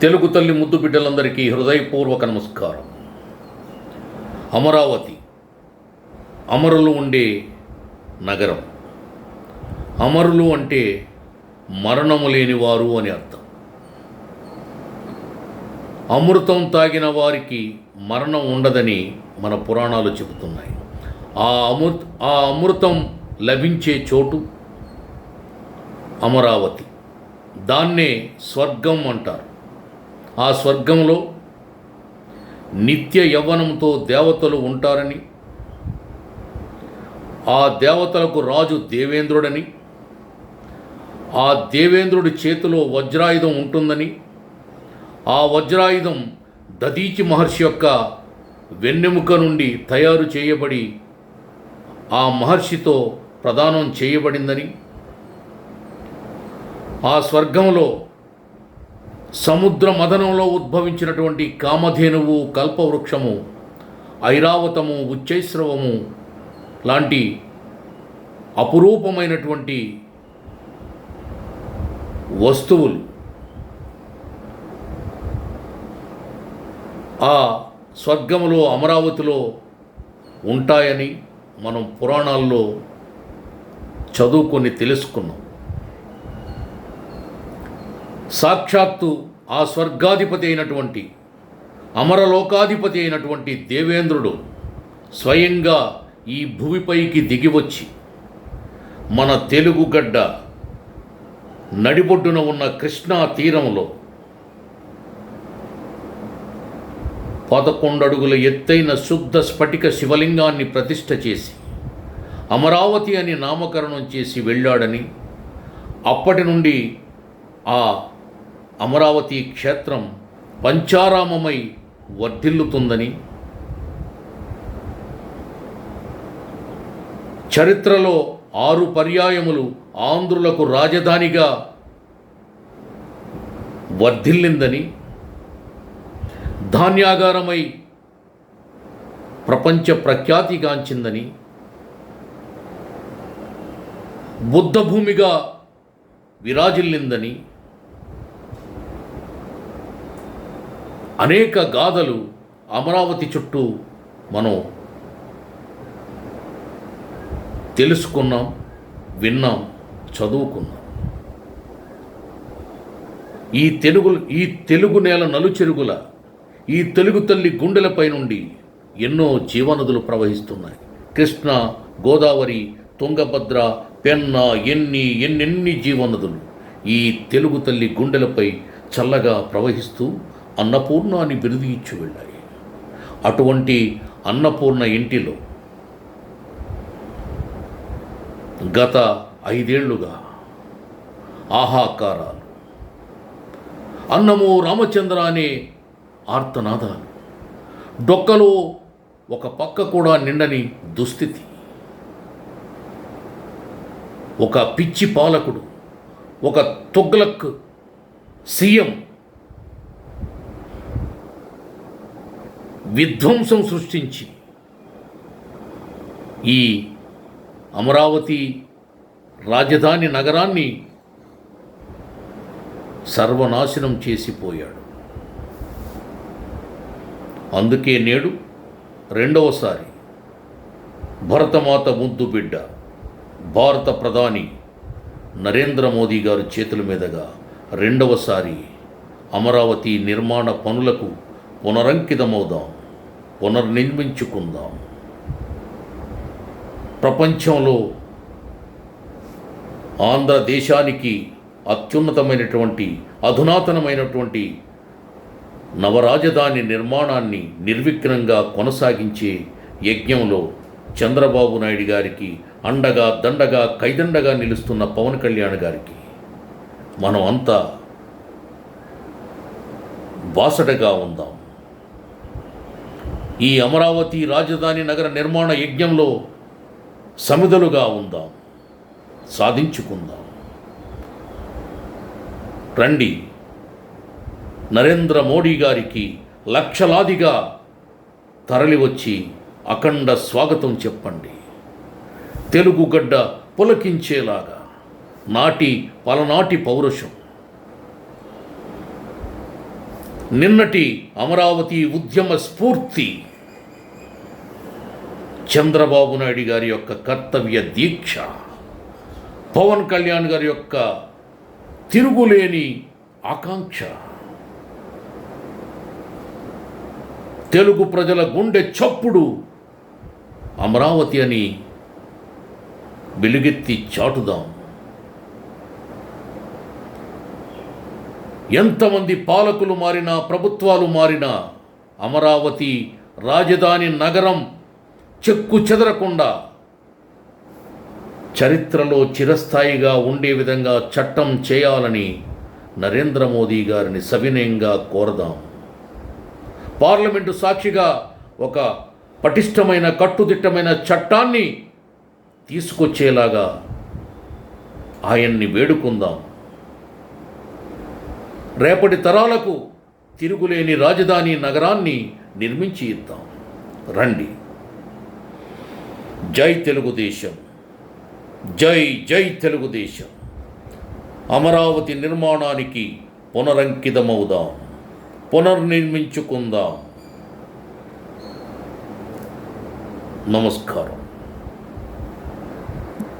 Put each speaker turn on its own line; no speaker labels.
తెలుగు తల్లి ముద్దు బిడ్డలందరికీ హృదయపూర్వక నమస్కారం. అమరావతి అమరులు ఉండే నగరం. అమరులు అంటే మరణము లేని వారు అని అర్థం. అమృతం తాగిన వారికి మరణం ఉండదని మన పురాణాలు చెబుతున్నాయి. ఆ అమృత ఆ అమృతం లభించే చోటు అమరావతి. దాన్నే స్వర్గం అంటారు. ఆ స్వర్గంలో నిత్య యవ్వనంతో దేవతలు ఉంటారని ఆ దేవతలకు రాజు దేవేంద్రుడని ఆ దేవేంద్రుడి చేతిలో వజ్రాయుధం ఉంటుందని ఆ వజ్రాయుధం దదీచి మహర్షి యొక్క వెన్నెముక నుండి తయారు చేయబడి ఆ మహర్షితో ప్రదానం చేయబడిందని ఆ స్వర్గంలో సముద్ర మదనంలో ఉద్భవించినటువంటి కామధేనువు కల్పవృక్షము ఐరావతము ఉచ్చైశ్రవము లాంటి అపురూపమైనటువంటి వస్తువులు. ఆ స్వర్గములో అమరావతిలో ఉంటాయని మనం పురాణాల్లో చదువుకొని తెలుసుకున్నాం. సాక్షాత్తు ఆ స్వర్గాధిపతి అయినటువంటి అమరలోకాధిపతి అయినటువంటి దేవేంద్రుడు స్వయంగా ఈ భూమిపైకి దిగివచ్చి మన తెలుగు గడ్డ నడిబొడ్డున ఉన్న కృష్ణా తీరంలో పదకొండు అడుగుల ఎత్తైన శుద్ధ స్ఫటిక శివలింగాన్ని ప్రతిష్ఠ చేసి అమరావతి అని నామకరణం చేసి వెళ్ళాడని అప్పటి నుండి ఆ అమరావతి క్షేత్రం పంచారామమై వర్ధిల్లుతుందని చరిత్రలో ఆరు పర్యాయములు ఆంధ్రులకు రాజధానిగా వర్ధిల్లిందని ధాన్యాగారమై ప్రపంచ ప్రఖ్యాతిగాంచిందని బుద్ధభూమిగా విరాజిల్లిందని అనేక గాథలు అమరావతి చుట్టూ మనం తెలుసుకున్నాం విన్నాం చదువుకున్నాం. ఈ తెలుగు ఈ తెలుగు నేల నలుచెరుగుల ఈ తెలుగు తల్లి గుండెలపై నుండి ఎన్నో జీవనదులు ప్రవహిస్తున్నాయి. కృష్ణ గోదావరి తుంగభద్ర పెన్న ఎన్ని ఎన్నెన్ని జీవనదులు ఈ తెలుగు తల్లి గుండెలపై చల్లగా ప్రవహిస్తూ అన్నపూర్ణాన్ని బిరుదు ఇచ్చి వెళ్ళాయి. అటువంటి అన్నపూర్ణ ఇంటిలో గత ఐదేళ్ళుగా ఆహాకారాలు అన్నము రామచంద్ర అనే ఆర్తనాదాలు డొక్కలో ఒక పక్క కూడా నిండని దుస్థితి. ఒక పిచ్చి పాలకుడు ఒక తొగ్లక్ సీఎం విధ్వంసం సృష్టించి ఈ అమరావతి రాజధాని నగరాన్ని సర్వనాశనం చేసిపోయాడు. అందుకే నేడు రెండవసారి భరతమాత ముద్దు బిడ్డ భారత ప్రధాని నరేంద్ర మోదీ గారు చేతుల మీదుగా రెండవసారి అమరావతి నిర్మాణ పనులకు పునరంకితమవుదాం పునర్నిర్మించుకుందాం. ప్రపంచంలో ఆంధ్రదేశానికి అత్యున్నతమైనటువంటి అధునాతనమైనటువంటి నవరాజధాని నిర్మాణాన్ని నిర్విఘ్నంగా కొనసాగించే యజ్ఞంలో చంద్రబాబు నాయుడు గారికి అండగా దండగా కైదండగా నిలుస్తున్న పవన్ కళ్యాణ్ గారికి మనం అంతా బాసటగా ఉందాం. ఈ అమరావతి రాజధాని నగర నిర్మాణ యజ్ఞంలో సమిధలుగా ఉందాం. సాధించుకుందాం. రండి. నరేంద్ర మోడీ గారికి లక్షలాదిగా తరలివచ్చి అఖండ స్వాగతం చెప్పండి. తెలుగు గడ్డ పులకించేలాగా నాటి పలనాటి పౌరుషం. నిన్నటి అమరావతి ఉద్యమ స్ఫూర్తి. చంద్రబాబు నాయుడు గారి యొక్క కర్తవ్య దీక్ష పవన్ కళ్యాణ్ గారి యొక్క తిరుగులేని ఆకాంక్ష. తెలుగు ప్రజల గుండె చప్పుడు అమరావతి అని వెలుగెత్తి చాటుదాం. ఎంతమంది పాలకులు మారినా ప్రభుత్వాలు మారినా అమరావతి రాజధాని నగరం చెక్కు చెదరకుండా చరిత్రలో చిరస్థాయిగా ఉండే విధంగా చట్టం చేయాలని నరేంద్ర మోదీ గారిని సవినయంగా కోరదాం. పార్లమెంటు సాక్షిగా ఒక పటిష్టమైన కట్టుదిట్టమైన చట్టాన్ని తీసుకొచ్చేలాగా ఆయన్ని వేడుకుందాం. రేపటి తరాలకు తిరుగులేని రాజధాని నగరాన్ని నిర్మించి ఇద్దాం. రండి. జై తెలుగుదేశం. జై జై తెలుగుదేశం. అమరావతి నిర్మాణానికి పునరంకితమవుదాం. పునర్నిర్మించుకుందాం. నమస్కారం.